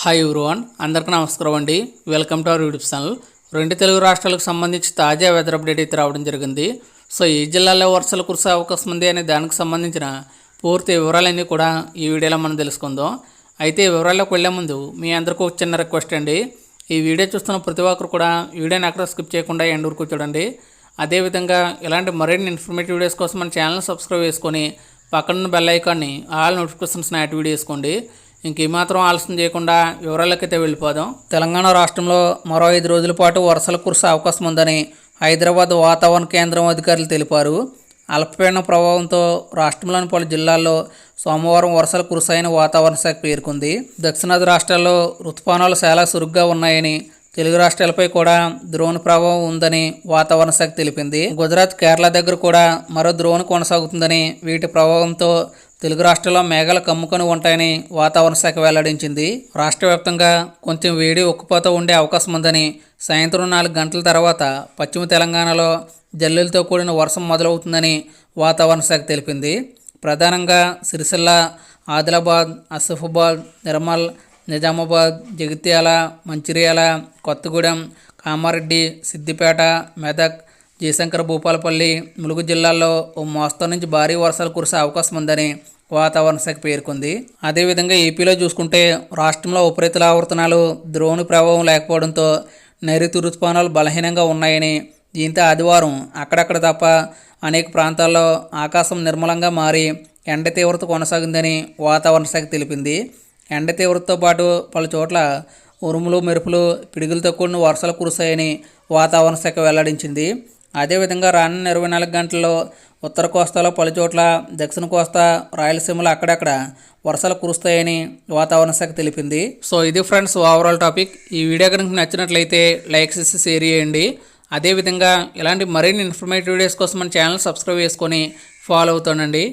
Hi everyone అందరికీ నమస్కారం అండి. Welcome to our YouTube channel రెండు తెలుగు రాష్ట్రాలకు సంబంధించి తాజా వెదర్ అప్డేట్ అయితే రావడం జరిగింది. సో ఈ జిల్లాలో వర్షాలు కురిసే అవకాశం ఉంది అనే దానికి సంబంధించిన పూర్తి వివరాలన్నీ కూడా ఈ వీడియోలో మనం తెలుసుకుందాం. అయితే ఈ వివరాల్లోకి వెళ్ళే ముందు మీ అందరికీ ఒక చిన్న రిక్వెస్ట్ అండి. ఈ వీడియో చూస్తున్న ప్రతి ఒక్కరు కూడా వీడియోని అక్కడ స్కిప్ చేయకుండా ఎండ్ వరకు చూడండి. అదేవిధంగా ఇలాంటి మరిన్ని ఇన్ఫర్మేటివ్ వీడియోస్ కోసం మన ఛానల్ సబ్స్క్రైబ్ చేసుకొని పక్కనున్న బెల్ ఐకాన్ని ఆల్ నోటిఫికేషన్స్ని యాక్టివేట్ చేసుకోండి. ఇంకేమాత్రం ఆలస్యం చేయకుండా వివరాలకైతే వెళ్ళిపోదాం. తెలంగాణ రాష్ట్రంలో మరో ఐదు రోజుల పాటు వర్షాలు కురిసే అవకాశం ఉందని హైదరాబాద్ వాతావరణ కేంద్రం అధికారులు తెలిపారు. అల్పపీడన ప్రభావంతో రాష్ట్రంలోని పలు జిల్లాల్లో సోమవారం వర్షాలు కురిశాయని వాతావరణ శాఖ పేర్కొంది. దక్షిణాది రాష్ట్రాల్లో రుతుపానాలు చాలా చురుగ్గా ఉన్నాయని తెలుగు రాష్ట్రాలపై కూడా ద్రోణి ప్రభావం ఉందని వాతావరణ శాఖ తెలిపింది. గుజరాత్ కేరళ దగ్గర కూడా మరో ద్రోణి కొనసాగుతుందని వీటి ప్రభావంతో తెలుగు రాష్ట్రాల్లో మేఘాలు కమ్ముకొని ఉంటాయని వాతావరణ శాఖ వెల్లడించింది. రాష్ట్ర వ్యాప్తంగా కొంచెం వేడి ఉక్కుపోత ఉండే అవకాశం ఉందని సాయంత్రం నాలుగు గంటల తర్వాత పశ్చిమ తెలంగాణలో జల్లులతో కూడిన వర్షం మొదలవుతుందని వాతావరణ శాఖ తెలిపింది. ప్రధానంగా సిరిసిల్ల ఆదిలాబాద్ అసఫాబాద్ నిర్మల్ నిజామాబాద్ జగిత్యాల మంచిర్యాల కొత్తగూడెం కామారెడ్డి సిద్దిపేట మెదక్ జయశంకర్ భూపాలపల్లి ములుగు జిల్లాల్లో ఓ మోస్తరు నుంచి భారీ వర్షాలు కురిసే అవకాశం ఉందని వాతావరణ శాఖ పేర్కొంది. అదేవిధంగా ఏపీలో చూసుకుంటే రాష్ట్రంలో ఉపరితల ఆవర్తనాలు ద్రోణి ప్రభావం లేకపోవడంతో నైరుతి ఋతుపానాలు బలహీనంగా ఉన్నాయని దీంతో ఆదివారం అక్కడక్కడ తప్ప అనేక ప్రాంతాల్లో ఆకాశం నిర్మలంగా మారి ఎండ తీవ్రత కొనసాగిందని వాతావరణ శాఖ తెలిపింది. ఎండ తీవ్రతతో పాటు పలు చోట్ల ఉరుములు మెరుపులు పిడుగులతో కూడిన వర్షాలు కురిశాయని వాతావరణ శాఖ వెల్లడించింది. అదేవిధంగా రానున్న ఇరవై నాలుగు గంటల్లో ఉత్తర కోస్తాలో పలుచోట్ల దక్షిణ కోస్తా రాయలసీమలో అక్కడక్కడ వర్షాలు కురుస్తాయని వాతావరణ శాఖ తెలిపింది. సో ఇది ఫ్రెండ్స్ ఓవరాల్ టాపిక్ ఈ వీడియో కనుక నచ్చినట్లయితే లైక్ చేసి షేర్ చేయండి. అదేవిధంగా ఇలాంటి మరిన్ని ఇన్ఫర్మేటివ్ వీడియోస్ కోసం మన ఛానల్ సబ్స్క్రైబ్ చేసుకొని ఫాలో అవుతానండి